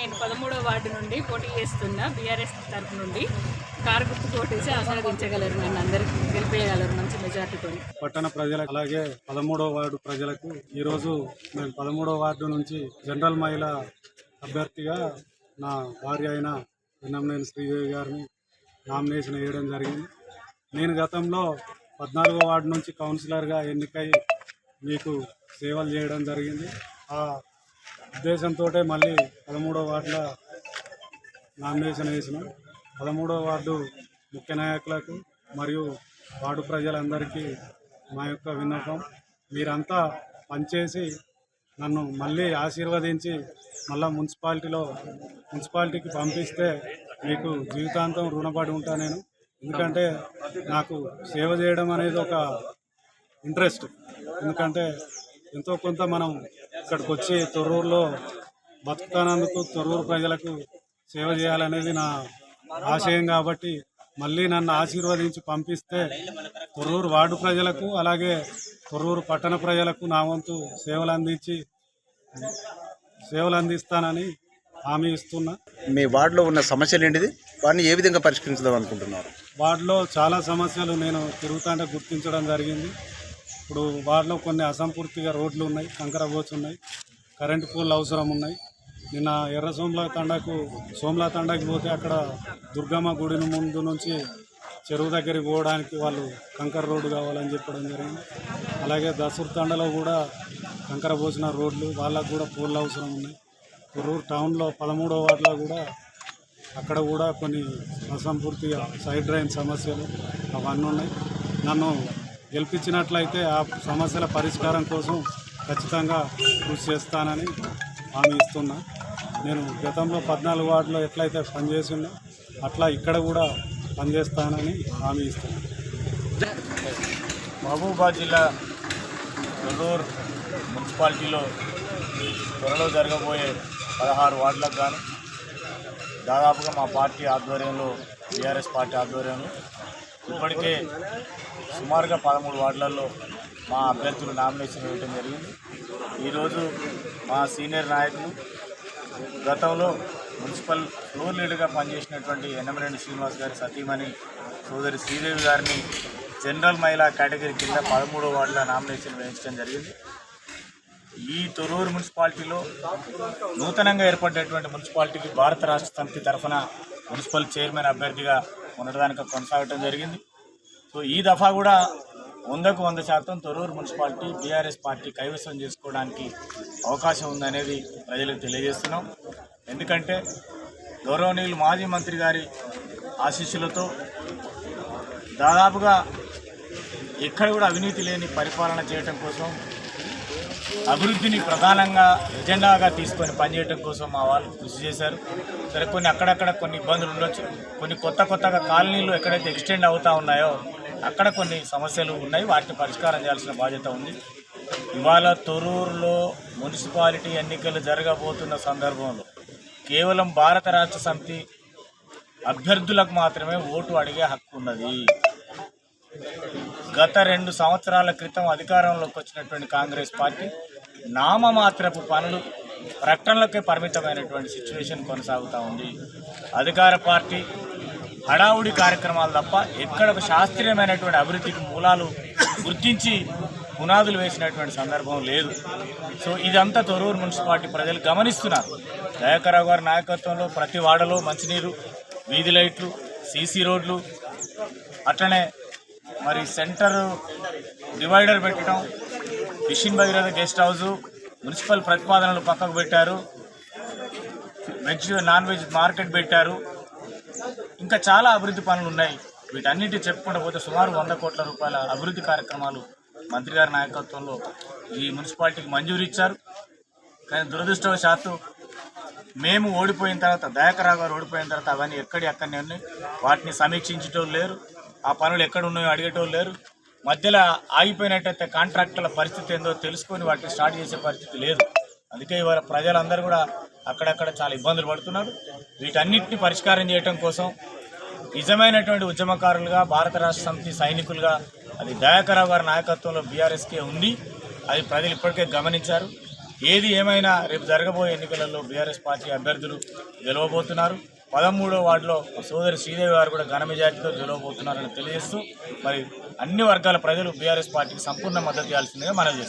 నేను పదమూడవ వార్డు నుండి పోటీ చేస్తున్నా బీఆర్ఎస్ తరఫు నుండి కారు గుర్తు పోటీసి ఆస్వాదించగలరు నన్ను అందరికీ గెలిపేయగలరు మంచి మెజార్టీతో పట్టణ ప్రజలకు అలాగే పదమూడవ వార్డు ప్రజలకు ఈరోజు నేను పదమూడవ వార్డు నుంచి జనరల్ మహిళ అభ్యర్థిగా నా భార్య అయిన వెన్నంనేని శ్రీదేవి గారిని నామినేషన్ వేయడం జరిగింది. నేను గతంలో పద్నాలుగో వార్డు నుంచి కౌన్సిలర్గా ఎన్నికై మీకు సేవలు చేయడం జరిగింది. ఆ ఉద్దేశంతో మళ్ళీ పదమూడో వార్డులో నామినేషన్ వేసినాం. పదమూడో వార్డు ముఖ్య నాయకులకు మరియు వార్డు ప్రజలందరికీ మా యొక్క విన్నపం. మీరంతా పనిచేసి నన్ను మళ్ళీ ఆశీర్వదించి మళ్ళా మున్సిపాలిటీలో మున్సిపాలిటీకి పంపిస్తే మీకు జీవితాంతం రుణపడి ఉంటా నేను. ఎందుకంటే నాకు సేవ చేయడం అనేది ఒక ఇంట్రెస్ట్. ఎందుకంటే ఎంతో కొంత మనం ఇక్కడికి వచ్చి తొర్రూరులో బతుకుతానందుకు తొర్రూరు ప్రజలకు సేవ చేయాలనేది నా ఆశయం కాబట్టి మళ్ళీ నన్ను ఆశీర్వదించి పంపిస్తే తొర్రూరు వార్డు ప్రజలకు అలాగే తొర్రూరు పట్టణ ప్రజలకు నా వంతు సేవలు అందించి సేవలు అందిస్తానని హామీ ఇస్తున్నా. మీ వార్డులో ఉన్న సమస్యలు ఏంటిది? వాటిని ఏ విధంగా పరిష్కరించదాం అనుకుంటున్నారు? వార్డులో చాలా సమస్యలు నేను తిరుగుతుంటే గుర్తించడం జరిగింది. ఇప్పుడు వార్డులో కొన్ని అసంపూర్తిగా రోడ్లు ఉన్నాయి కంకర బోచు ఉన్నాయి కరెంటు పోల్ అవసరం ఉన్నాయి. నిన్న ఎర్ర సోమలా తండాకు సోమలా తండాకి పోతే అక్కడ దుర్గమ్మ గుడి ముందు నుంచి చెరువు దగ్గరికి పోవడానికి వాళ్ళు కంకర రోడ్డు కావాలని చెప్పడం జరిగింది. అలాగే దసూర్ తండలో కూడా కంకర పోసిన రోడ్లు వాళ్ళకు కూడా పోల్లు అవసరం ఉన్నాయి. కుర్రూరు టౌన్లో పదమూడో వార్డులో కూడా అక్కడ కూడా కొన్ని అసంపూర్తిగా సైడ్ డ్రైన్ సమస్యలు అవన్నీ ఉన్నాయి. నన్ను గెలిపించినట్లయితే ఆ సమస్యల పరిష్కారం కోసం ఖచ్చితంగా కృషి చేస్తానని హామీ ఇస్తున్నా. నేను గతంలో పద్నాలుగు వార్డులో ఎట్లయితే పనిచేస్తున్నా అట్లా ఇక్కడ కూడా పనిచేస్తానని హామీ ఇస్తున్నాను మహబూబాద్ జిల్లా నెల్లూరు మున్సిపాలిటీలో త్వరలో జరగబోయే పదహారు వార్డులకు గాను దాదాపుగా మా పార్టీ ఆధ్వర్యంలో బీఆర్ఎస్ పార్టీ ఆధ్వర్యంలో ఇప్పటికే సుమారుగా పదమూడు వార్డులలో మా అభ్యర్థులు నామినేషన్ వేయడం జరిగింది. ఈరోజు మా సీనియర్ నాయకులు గతంలో మున్సిపల్ ఫ్లోర్ లీడర్గా పనిచేసినటువంటి ఎన్నమరెడ్డి శ్రీనివాస్ గారి సతీమణి సోదరి శ్రీదేవి గారిని జనరల్ మహిళా కేటగిరీ కింద పదమూడో వార్డులో నామినేషన్ వేయించడం జరిగింది. ఈ తొరూరు మున్సిపాలిటీలో నూతనంగా ఏర్పడినటువంటి మున్సిపాలిటీకి భారత రాష్ట్ర సమితి తరఫున మున్సిపల్ చైర్మన్ అభ్యర్థిగా ఉండడానికి కొనసాగటం జరిగింది. సో ఈ దఫా కూడా వందకు వంద శాతం తొరూరు మున్సిపాలిటీ బీఆర్ఎస్ పార్టీ కైవసం చేసుకోవడానికి అవకాశం ఉందనేది ప్రజలకు తెలియజేస్తున్నాం. ఎందుకంటే గౌరవనీయులు మాజీ మంత్రి గారి ఆశీస్సులతో దాదాపుగా ఎక్కడ కూడా అవినీతి లేని పరిపాలన చేయటం కోసం అభివృద్ధిని ప్రధానంగా ఎజెండాగా తీసుకొని పనిచేయడం కోసం మా వాళ్ళు కృషి చేశారు. సరే కొన్ని అక్కడక్కడ కొన్ని ఇబ్బందులు ఉండొచ్చు. కొన్ని కొత్త కొత్తగా కాలనీలు ఎక్కడైతే ఎక్స్టెండ్ అవుతా ఉన్నాయో అక్కడ కొన్ని సమస్యలు ఉన్నాయి. వాటిని పరిష్కారం చేయాల్సిన బాధ్యత ఉంది. ఇవాళ తొరూరులో మున్సిపాలిటీ ఎన్నికలు జరగబోతున్న సందర్భంలో కేవలం భారత రాష్ట్ర సమితి అభ్యర్థులకు మాత్రమే ఓటు అడిగే హక్కు ఉన్నది. గత రెండు సంవత్సరాల క్రితం అధికారంలోకి వచ్చినటువంటి కాంగ్రెస్ పార్టీ నామమాత్రపు పనులు ప్రకటనలకే పరిమితమైనటువంటి సిచ్యువేషన్ కొనసాగుతూ ఉంది. అధికార పార్టీ హడావుడి కార్యక్రమాలు తప్ప ఎక్కడ ఒక శాస్త్రీయమైనటువంటి అభివృద్ధికి మూలాలు గుర్తించి పునాదులు వేసినటువంటి సందర్భం లేదు. సో ఇదంతా తొరూరు మున్సిపాలిటీ ప్రజలు గమనిస్తున్నారు. దయాకరావు గారి నాయకత్వంలో ప్రతి వాడలో మంచినీరు వీధి లైట్లు సీసీ రోడ్లు అట్లనే మరి సెంటర్ డివైడర్ పెట్టడం mission Bhagiratha guest house municipal ప్రతిపాదనలు పక్కకు పెట్టారు. వెజ్ నాన్ వెజ్ మార్కెట్ పెట్టారు. ఇంకా చాలా అభివృద్ధి పనులు ఉన్నాయి. వీటన్నిటి చెప్పుకుంటూ పోతే సుమారు వంద కోట్ల రూపాయల అభివృద్ధి కార్యక్రమాలు మంత్రి గారి నాయకత్వంలో ఈ మున్సిపాలిటీకి మంజూరు ఇచ్చారు. కానీ దురదృష్టవశాత్తు మేము ఓడిపోయిన తర్వాత దయాకరావు గారు ఓడిపోయిన తర్వాత అవన్నీ ఎక్కడి అక్కడనే ఉన్నాయి. వాటిని సమీక్షించటం లేరు. ఆ పనులు ఎక్కడ ఉన్నాయో అడిగేటోళ్ళు లేరు. మధ్యలో ఆగిపోయినట్టయితే కాంట్రాక్టర్ల పరిస్థితి ఏందో తెలుసుకొని వాటిని స్టార్ట్ చేసే పరిస్థితి లేదు. అందుకే ఇవాళ ప్రజలందరూ కూడా అక్కడక్కడ చాలా ఇబ్బందులు పడుతున్నారు. వీటన్నిటిని పరిష్కారం చేయడం కోసం నిజమైనటువంటి ఉద్యమకారులుగా భారత రాష్ట్ర సమితి సైనికులుగా అది దయాకరావు గారి నాయకత్వంలో బీఆర్ఎస్కే ఉంది. అది ప్రజలు ఇప్పటికే గమనించారు. ఏది ఏమైనా రేపు జరగబోయే ఎన్నికలలో బీఆర్ఎస్ పార్టీ అభ్యర్థులు గెలవబోతున్నారు. పదమూడో వార్డులో సోదరి శ్రీదేవి గారు కూడా ఘన మెజార్టీతో గెలవబోతున్నారని తెలియజేస్తూ మరి అన్ని వర్గాల ప్రజలు బీఆర్ఎస్ పార్టీకి సంపూర్ణ మద్దతు ఇవ్వాల్సిందిగా మనం చేస్తాం